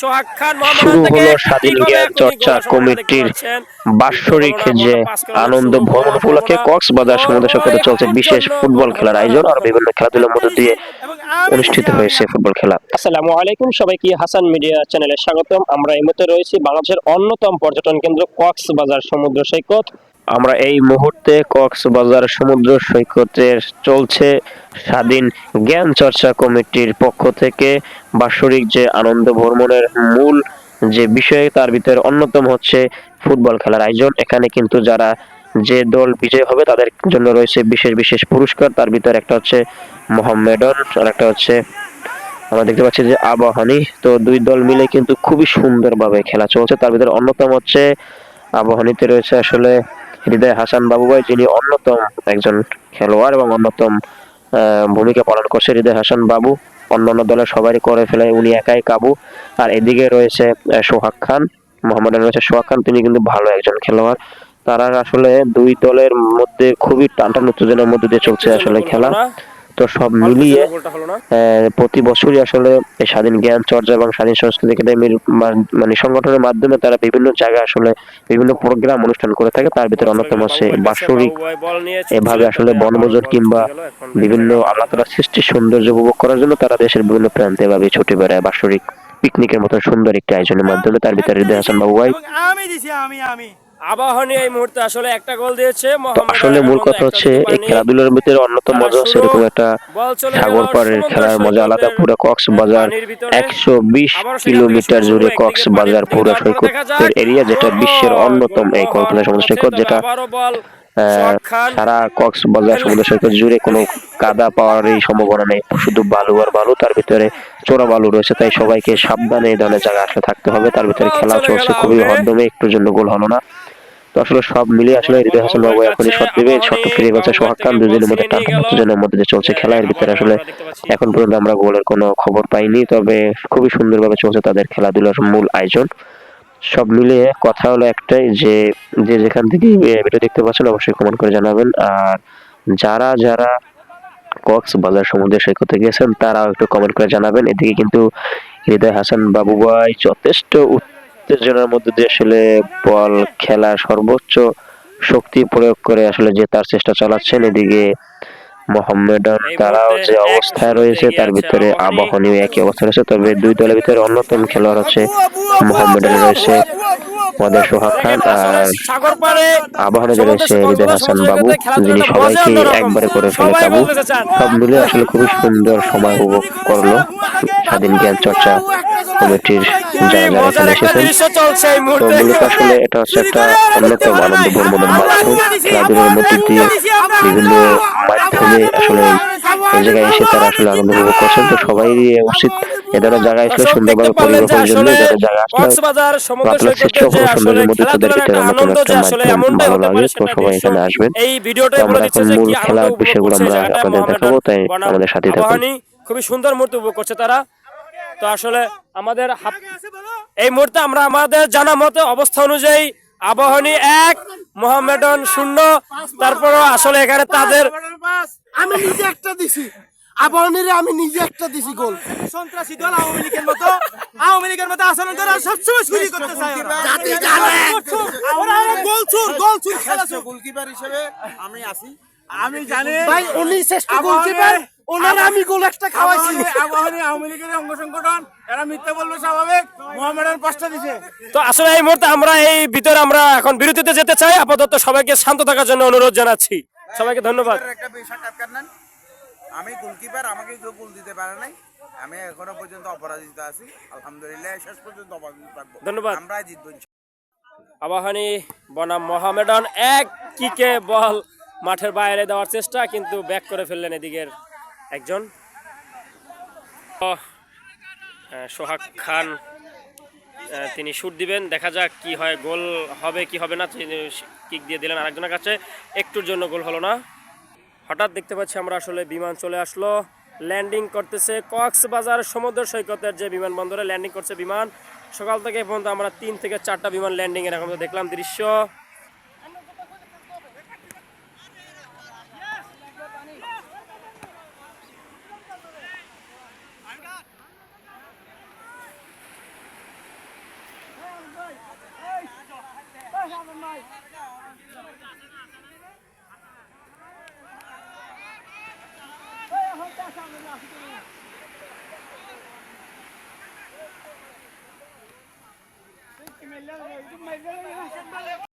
সোহাগ খান শুরু হলো স্বাধীন জ্ঞান চর্চা কমিটির বাৎসরিক যে আনন্দ ভ্রমণ উপলক্ষে কক্সবাজার সমুদ্র সৈকতে চলছে বিশেষ ফুটবল খেলার আয়োজন আর বিভিন্ন খেলাধুলার মধ্য দিয়ে অনুষ্ঠিত হয়েছে ফুটবল খেলা। আসসালামু আলাইকুম সবাইকে হাসান মিডিয়া চ্যানেলে স্বাগতম। আমরা এই মুহূর্তে রয়েছি বাংলাদেশের অন্যতম পর্যটন কেন্দ্র কক্সবাজার সমুদ্র সৈকত। আমরা এই মুহূর্তে কক্সবাজার সমুদ্র সৈকতে চলছে স্বাধীন জ্ঞান চর্চা কমিটির পক্ষ থেকে বাৎসরিক যে আনন্দ ভ্রমণের মূল যে বিষয়, তার ভিতরে অন্যতম হচ্ছে ফুটবল খেলার আয়োজন। এখানে কিন্তু যারা যে দল বিজয় হবে, তাদের জন্য রয়েছে বিশেষ বিশেষ পুরস্কার। তার ভিতরে একটা হচ্ছে মোহাম্মেডন আর একটা হচ্ছে আমরা দেখতে পাচ্ছি যে আবাহনী তো দুই দল মিলে কিন্তু খুবই সুন্দরভাবে খেলা চলছে। তার ভিতরে অন্যতম হচ্ছে আবাহনীতে রয়েছে আসলে হৃদয় হাসান বাবুভাই, যিনি অন্যতম একজন খেলোয়াড় এবং অন্যতম ভূমিকা পালন করছে হৃদয় হাসান বাবু। অন্যান্য দলের সবারই করে ফেলে, উনি একাই কাবু। আর এদিকে রয়েছে সোহাগ খান, মোহাম্মদ রয়েছে। সোহাগ খান, তিনি কিন্তু ভালো একজন খেলোয়াড়। তারা আসলে দুই দলের মধ্যে খুবই টানটান উত্তেজনার মধ্যে দিয়ে চলছে আসলে খেলা। তো সব মিলিয়ে আহ, প্রতি বছরই আসলে এই স্বাধীন জ্ঞান চর্চা এবং স্বাধীন সংস্কৃতি একাডেমির মানে সংগঠনের মাধ্যমে তারা বিভিন্ন জায়গায় আসলে বিভিন্ন প্রোগ্রাম অনুষ্ঠান করে থাকে। তার ভিতরে অন্যতম হচ্ছে বাৎসরিক এভাবে আসলে বনভোজন কিংবা বিভিন্ন আল্লাহ তালা সৃষ্টির সৌন্দর্য উপভোগ করার জন্য তারা দেশের বিভিন্ন প্রান্তে এভাবে ছুটে বেড়ায় বাৎসরিক পিকনিকের মতো সুন্দর একটি আয়োজনের মাধ্যমে। তার ভিতরে হৃদয় হাসান বাবু ভাই। আমি দিছি আমি আমি। আবাহনী এই মুহূর্তে আসলে একটা গোল দিয়েছে আসলে মূল কথা হচ্ছে এই খেলাধুলার ভিতরে অন্যতম মজা হচ্ছে এরকম একটা খেলার মজা আলাদা পুরো কক্সবাজার একশো বিশ কিলোমিটার জুড়ে কক্সবাজার পুরো। সৈকতের এরিয়া যেটা বিশ্বের অন্যতম এই কক্সবাজার সমুদ্র সৈকত যেটা সারা কক্সবাজার সমুদ্র সৈকত জুড়ে কোনো কাদা পাওয়ার এই সম্ভাবনা নেই। শুধু বালু আর বালু তার ভিতরে চোরা বালু রয়েছে তাই সবাইকে সাবধানে এই ধরনের জায়গায় আসলে থাকতে হবে। তার ভিতরে খেলা চলছে খুবই। হরদমে একটুর জন্য গোল হলো না। আসলে সব মিলিয়ে আসলে হৃদয় হাসান বাবু এখনই শট দেবে। শট ফিরে গেছে সোহাগ খান দুজনের মধ্যে টাকা উত্তেজনার মধ্যে দিয়ে চলছে খেলা এর ভিতরে। আসলে এখন পর্যন্ত আমরা গোলের কোনো খবর পাইনি তবে খুবই সুন্দরভাবে চলছে তাদের খেলাধুলার মূল আয়োজন। সব মিলিয়ে কথা হলো একটাই যে যে যেখান থেকে ভিডিও দেখতে পাচ্ছেন অবশ্যই কমেন্ট করে জানাবেন। আর যারা যারা কক্স কক্সবাজার সমুদ্র সৈকতে গেছেন তারাও একটু কমেন্ট করে জানাবেন। এদিকে কিন্তু হৃদয় হাসান বাবু ভাই যথেষ্ট উত্তেজনার মধ্যে দিয়ে আসলে বল খেলা সর্বোচ্চ শক্তি প্রয়োগ করে আসলে যে তার চেষ্টা চালাচ্ছেন এদিকে মোহাম্মেডান তারাও যে অবস্থায় রয়েছে তার ভিতরে আবাহনী। আবাহনীও একই অবস্থা রয়েছে তবে দুই দলের ভিতরে অন্যতম খেলোয়াড় হচ্ছে মোহাম্মেডান রয়েছে আমাদের সোহাগ খান আর আবাহনে রয়েছে হৃদয় হাসান বাবু যিনি সবাইকে একবারে করে ফেলে কাবু সব মিলে আসলে খুবই সুন্দর সময় উপভোগ করল স্বাধীন জ্ঞান চর্চা কমিটির যারা যারা এখানে এসেছেন তো মূলত আসলে এটা হচ্ছে একটা অন্যতম আনন্দ ভ্রমণের মাধ্যম খেলাধুলার মধ্যে দিয়ে বিভিন্ন মাধ্যমে আসলে এই জায়গায় এসে তারা আসলে আনন্দ উপভোগ করছেন। তো সবাই উচিত এ ধরনের জায়গায় আসলে সুন্দরভাবে দেখতে পরিবেশের জন্য ধরনের জায়গায় আসলে সৃষ্টি সৌন্দর্যের মধ্যে তাদের খেলাধুলার ভিতরে একটা অন্যতম ভালো লাগে তো সবাই এখানে আসবেন। তো আমরা এখন মূল খেলার বিষয়গুলো আমরা আপনাদের দেখাবো। তাই আমাদের সাথেই থাকুন। খুবই সুন্দর মুহূর্ত উপভোগ করছে তারা। তো আসলে আমাদের এই মুহূর্তে আমরা আমাদের জানা মতে অবস্থা অনুযায়ী আবাহনী এক মোহামেডন শূন্য। তারপর আসলে এখানে তাদের আমি নিজে একটা দিছি। আবরণীরে আমি নিজে একটা দিছি গোল। সন্ত্রাসী দল আওয়ামী লীগের মতো। আওয়ামী লীগের মতো আচরণ করে আর সবসময় চুরি করতে চায় জাতি জানে। ওরা গোল চুর গোল চুর খেলা চুর। গোলকিপার হিসেবে আমি আছি আমি জানি। ভাই উনি শ্রেষ্ঠ আবাহনী- গোলকিপার। ওনার আমি গোল একটা খাওয়াইছি। আবাহনী- আওয়ামী লীগের অঙ্গ সংগঠন এরা মিথ্যা বলবে স্বাভাবিক। মোহামেডান পাঁচটা দিছে। তো আসলে এই মুহূর্তে আমরা এই ভিতরে আমরা এখন বিরতিতে যেতে চাই। আপাতত সবাইকে শান্ত থাকার জন্য অনুরোধ জানাচ্ছি। সবাইকে ধন্যবাদ। একটা সাক্ষাৎকার নেন আমি গোলকিপার আমাকে কেউ গোল দিতে পারে নাই। আমি এখনও পর্যন্ত অপরাজিত আছি। আলহামদুলিল্লাহ শেষ পর্যন্ত অপরাজিত থাকব। ধন্যবাদ। আমরা জিতবো আবাহনী বনাম মোহামেডান এক কিকে বল। মাঠের বাইরে দেওয়ার চেষ্টা, কিন্তু ব্যাক করে ফেললেন এদিকের একজন। সোহাগ খান তিনি শুট দিবেন। দেখা যাক কি হয়, গোল হবে কি হবে না কিক দিয়ে দিলেন আরেকজনের কাছে। একটুর জন্য গোল হলো না। হঠাৎ দেখতে পাচ্ছি আমরা আসলে বিমান চলে আসলো। ল্যান্ডিং করতেছে কক্সবাজার সমুদ্র সৈকতের যে বিমানবন্দরে ল্যান্ডিং করছে বিমান। সকাল থেকে পর্যন্ত আমরা তিন থেকে চারটা বিমান ল্যান্ডিং এরকম দেখলাম দৃশ্য। Thank you.